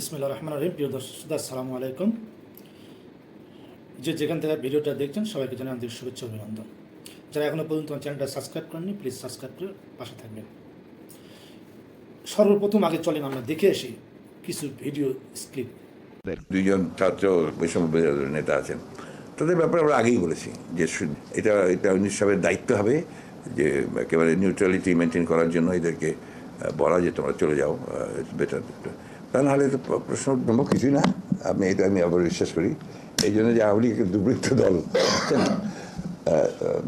বিসমিল্লা রহমান রহিম। প্রিয় দর্শক, আসসালামু আলাইকুম। যে যেখান থেকে ভিডিওটা দেখছেন, সবাইকে জানাই আন্তরিক শুভেচ্ছা অভিনন্দন। যারা এখনও পর্যন্ত আমার চ্যানেলটা সাবস্ক্রাইব করেননি, প্লিজ সাবস্ক্রাইব করে পাশে থাকবেন। সর্বপ্রথম আগে চলেন আমরা দেখে আসি কিছু ভিডিও স্ক্রিপ দুইজন ছাত্র বৈষম্য নেতা আছেন। তাদের ব্যাপারে আমরা আগেই বলেছি যে এটা এটা সাহেবের দায়িত্ব হবে যে একেবারে নিউট্রালিটি মেনটেন করার জন্য এদেরকে বলা যে তোমরা চলে যাও বেটার তা নাহলে তো প্র- প্রশ্ন নম্বর কিছুই না। আমি এটা আমি আবার বিশ্বাস করি। এই জন্য যে আওয়ামী লীগ দুর্বৃত্ত দল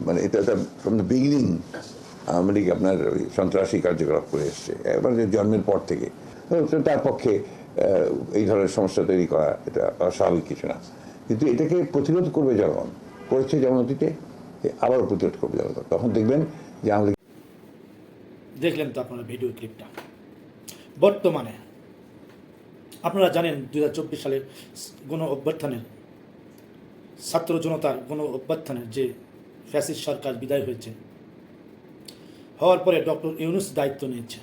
মানে এটা from the beginning Awami League আপনার ওই সন্ত্রাসী কার্যকলাপ করে এসছে। একবার যে জন্মের পর থেকে। তার পক্ষে এই ধরনের সমস্যা তৈরি করা এটা অস্বাভাবিক কিছু না। কিন্তু এটাকে প্রতিরোধ করবে জনগণ। করেছে যেমন অতীতে আবারও প্রতিরোধ করবে জনগণ। তখন দেখবেন যে আওয়ামী লীগ দেখলেন তো আপনারা ভিডিও ক্লিপটা। বর্তমানে আপনারা জানেন দু সালে গণ অভ্যর্থনের ছাত্র জনতার গণ অভ্যর্থনের যে ফ্যাসিস সরকার বিদায় হয়েছে, হওয়ার পরে ডক্টর ইউনুস দায়িত্ব নিয়েছে।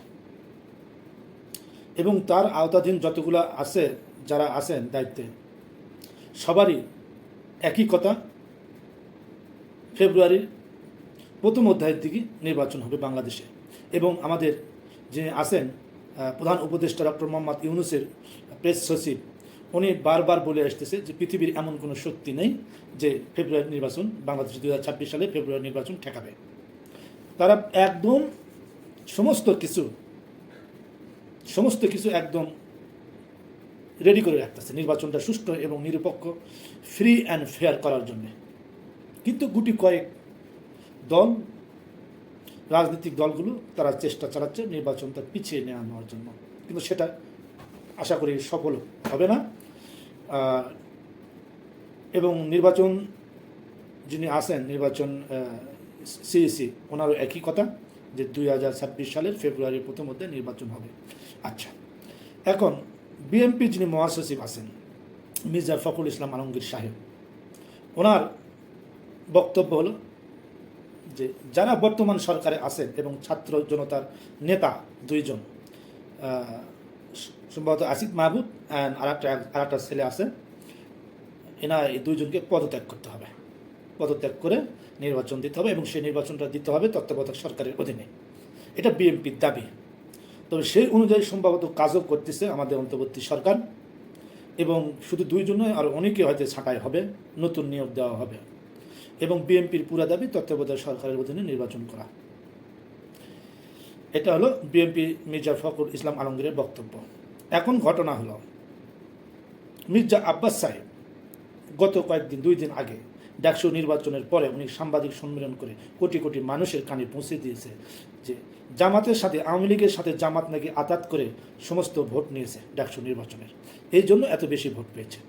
এবং তার আওতাধীন যতগুলো আছে, যারা আছেন দায়িত্বে, সবারই একই কথা, ফেব্রুয়ারির প্রথম অধ্যায়ের দিকে নির্বাচন হবে বাংলাদেশে। এবং আমাদের যিনি আছেন প্রধান উপদেষ্টা ডক্টর মোহাম্মদ ইউনুসের প্রেস সচিব, উনি বারবার বলে আসতেছে যে পৃথিবীর এমন কোনো শক্তি নেই যে ফেব্রুয়ারি নির্বাচন, বাংলাদেশ দুহাজার ছাব্বিশ সালে ফেব্রুয়ারি নির্বাচন ঠেকাবে। তারা একদম সমস্ত কিছু সমস্ত কিছু একদম রেডি করে রাখতেছে নির্বাচনটা সুষ্ঠু এবং নিরপেক্ষ ফ্রি অ্যান্ড ফেয়ার করার জন্য। কিন্তু গুটি কয়েক দল, রাজনৈতিক দলগুলো তারা চেষ্টা চালাচ্ছে নির্বাচনটা পিছিয়ে নেওয়া নেওয়ার জন্য। কিন্তু সেটা আশা করি সফল হবে না। এবং নির্বাচন যিনি আসেন নির্বাচন সিইসি ওনারও একই কথা যে দুই হাজার ছাব্বিশ সালের ফেব্রুয়ারির প্রথম মধ্যে নির্বাচন হবে। আচ্ছা এখন বিএনপি যিনি মহাসচিব আছেন, মির্জা ফখরুল ইসলাম আলমগীর সাহেব, ওনার বক্তব্য হলো যে যারা বর্তমান সরকারে আছেন এবং ছাত্র জনতার নেতা দুইজন সম্ভবত আসিফ মাহবুদ অ্যান্ড আর একটা আর একটা ছেলে আছে। এনা এই দুইজনকে পদত্যাগ করতে হবে। পদত্যাগ করে নির্বাচন দিতে হবে এবং সেই নির্বাচনটা দিতে হবে তত্ত্বাবধায়ক সরকারের অধীনে। এটা বিএনপির দাবি। তবে সেই অনুযায়ী সম্ভবত কাজও করতেছে আমাদের অন্তর্বর্তী সরকার এবং শুধু দুইজন আর অনেকে হয়তো ছাঁটাই হবে, নতুন নিয়োগ দেওয়া হবে এবং বিএনপির পুরা দাবি তত্ত্বাবধায়ক সরকারের অধীনে নির্বাচন করা। এটা হলো বিএনপি মির্জা ফখরুল ইসলাম আলমগীরের বক্তব্য। এখন ঘটনা হলো, মির্জা আব্বাস সাহেব গত কয়েকদিন, দুই দিন আগে ডাকসু নির্বাচনের পরে উনি সাংবাদিক সম্মেলন করে কোটি কোটি মানুষের কানে পৌঁছে দিয়েছে যে জামাতের সাথে, আওয়ামী লীগের সাথে জামাত নাকি আতাত করে সমস্ত ভোট নিয়েছে ডাকসু নির্বাচনের। এই জন্য এত বেশি ভোট পেয়েছে।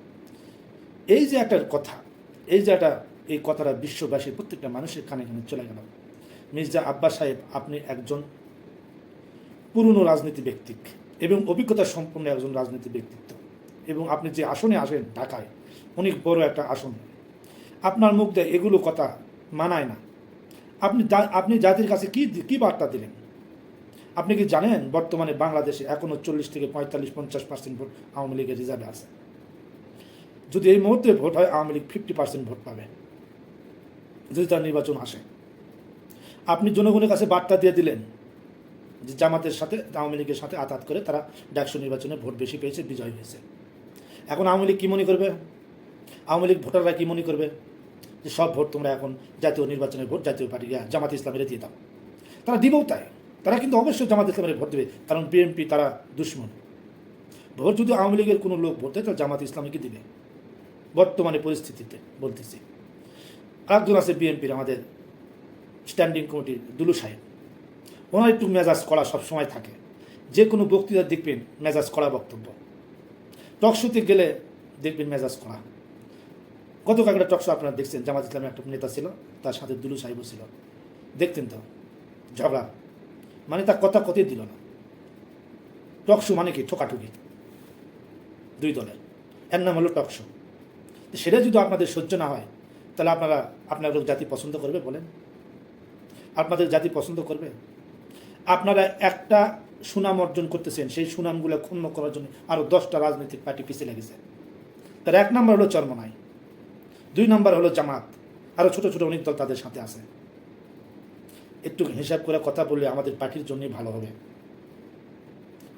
এই যে একটা কথা, এই যে একটা, এই কথাটা বিশ্ববাসীর প্রত্যেকটা মানুষের কানে কানে চলে গেল। মির্জা আব্বাস সাহেব, আপনি একজন পুরনো রাজনীতি ব্যক্তি এবং অভিজ্ঞতা সম্পন্ন একজন রাজনীতি ব্যক্তিত্ব। এবং আপনি যে আসনে আসেন ঢাকায়, অনেক বড় একটা আসন। আপনার মুখ দিয়ে এগুলো কথা মানায় না। আপনি আপনি জাতির কাছে কি কি বার্তা দিলেন? আপনি কি জানেন বর্তমানে বাংলাদেশে এখনও চল্লিশ থেকে পঁয়তাল্লিশ, পঞ্চাশ পার্সেন্ট ভোট আওয়ামী লীগের রিজার্ভে আছে। যদি এই মুহূর্তে ভোট হয়, Awami League fifty percent vote পাবে। যদি তার নির্বাচন আসে। আপনি জনগণের কাছে বার্তা দিয়ে দিলেন যে জামাতের সাথে, আওয়ামী লীগের সাথে আতাত করে তারা ডাকসু নির্বাচনে ভোট বেশি পেয়েছে, বিজয় হয়েছে। এখন আওয়ামী লীগ কী মনে করবে? আওয়ামী লীগ ভোটাররা কী মনে করবে? যে সব ভোট তোমরা এখন জাতীয় নির্বাচনের ভোট, জাতীয় পার্টি জামাত ইসলামের দিয়ে দাও। তারা দিবেও তাই। তারা কিন্তু অবশ্যই জামাত ইসলামের ভোট দেবে, কারণ বিএনপি তারা দুশ্মন। ভোট যদি আওয়ামী লীগের কোনো লোক ভোট দেয়, তাহলে জামাত ইসলামীকে দিবে। বর্তমানে পরিস্থিতিতে বলতেছি। আরেকজন আছে বিএনপির, আমাদের স্ট্যান্ডিং কমিটির দুলু সাহেব। ওনার একটু মেজাজ করা সবসময় থাকে। যে কোনো বক্তৃতা দেখবেন মেজাজ করা বক্তব্য। টকশোতে গেলে দেখবেন মেজাজ করা। গতকাল একটা টকশো আপনারা দেখছেন, জামাত ইসলামের একটা নেতা ছিল, তার সাথে দুলু সাহেবও ছিল। দেখতেন তো, ঝগড়া। মানে তার কথা কথাই দিল না। টকশো মানে কি? ঠোকাঠুকি। দুই দলের এর নাম হলো টকশো সেটা যদি আপনাদের সহ্য না হয়, তাহলে আপনারা আপনার লোক জাতি পছন্দ করবে বলেন। আপনাদের জাতি পছন্দ করবে? আপনারা একটা সুনাম অর্জন করতেছেন, সেই সুনামগুলো ক্ষুণ্ণ করার জন্য আরও দশটা রাজনৈতিক পার্টি পিছিয়ে লেগেছে। তার এক নম্বর হলো চরমনাই, দুই নম্বর হলো জামাত আরও ছোট ছোট অনেক দল তাদের সাথে আছে। একটু হিসাব করে কথা বললে আমাদের পার্টির জন্যই ভালো হবে।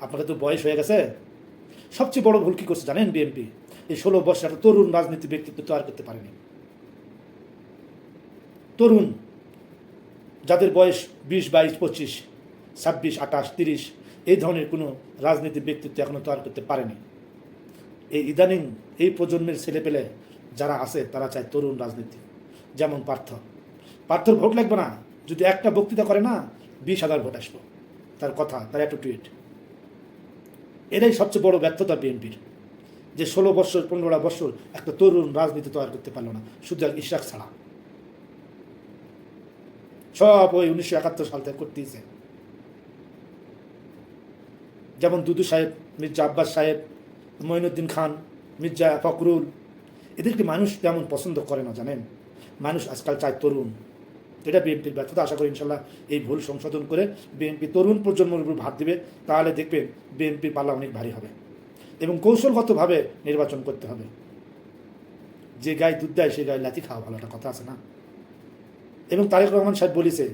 আপনাকে তো বয়স হয়ে গেছে। সবচেয়ে বড় ভুল কী করছে জানেন বিএনপি? এই ষোলো বছর একটা তরুণ রাজনীতি ব্যক্তিত্ব তৈরি করতে পারেনি। তরুণ, যাদের বয়স বিশ, বাইশ, পঁচিশ ছাব্বিশ, আঠাশ, তিরিশ, এই ধরনের কোনো রাজনীতি ব্যক্তিত্ব এখনও তৈরি করতে পারেনি। এই ইদানিং এই প্রজন্মের ছেলেপেলে যারা আছে, তারা চায় তরুণ রাজনীতি। যেমন পার্থ। পার্থর ভোট লাগবে না। যদি একটা বক্তৃতা করে না, বিশ হাজার ভোট আসব। তার কথা, তার টুইট এটাই সবচেয়ে বড় ব্যর্থতা বিএনপির। যে ষোলো বছর পনেরোটা বছর একটা তরুণ রাজনীতি তৈরি করতে পারল না। শুধু ইশাক ছাড়া। সব ওই উনিশশো একাত্তর সাল থেকে করতেইছে। যেমন দুদু সাহেব, মির্জা আব্বাস সাহেব, মঈনুদ্দিন খান, মির্জা ফখরুল। এদেরকে মানুষ তেমন পছন্দ করে না, জানেন? মানুষ আজকাল চায় তরুণ। এটা বিএনপির ব্যর্থতা। আশা করি ইনশাল্লাহ এই ভুল সংশোধন করে বিএনপি তরুণ প্রজন্মের উপর ভাত দেবে। তাহলে দেখবেন বিএনপির পাল্লা অনেক ভারী হবে। এবং কৌশলগতভাবে নির্বাচন করতে হবে। যে গায়ে দুধ দেয় সে গায়ে লাথি খাওয়া ভালো একটা কথা আছে না? এবং তারেক রহমান সাহেব বলেছে,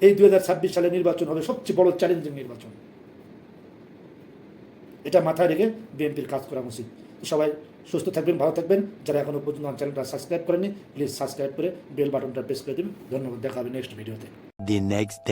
এই দু হাজার ছাব্বিশ সালে নির্বাচন হবে সবচেয়ে বড় চ্যালেঞ্জিং নির্বাচন। এটা মাথায় রেখে বিএনপির কাজ করা উচিত। সবাই সুস্থ থাকবেন, ভালো থাকবেন। যারা এখনও পর্যন্ত আমার চ্যানেলটা সাবস্ক্রাইব করেনি প্লিজ সাবস্ক্রাইব করে বেল বাটনটা প্রেস করে দিন। ধন্যবাদ, দেখা হবে নেক্সট ভিডিওতে নেক্সট.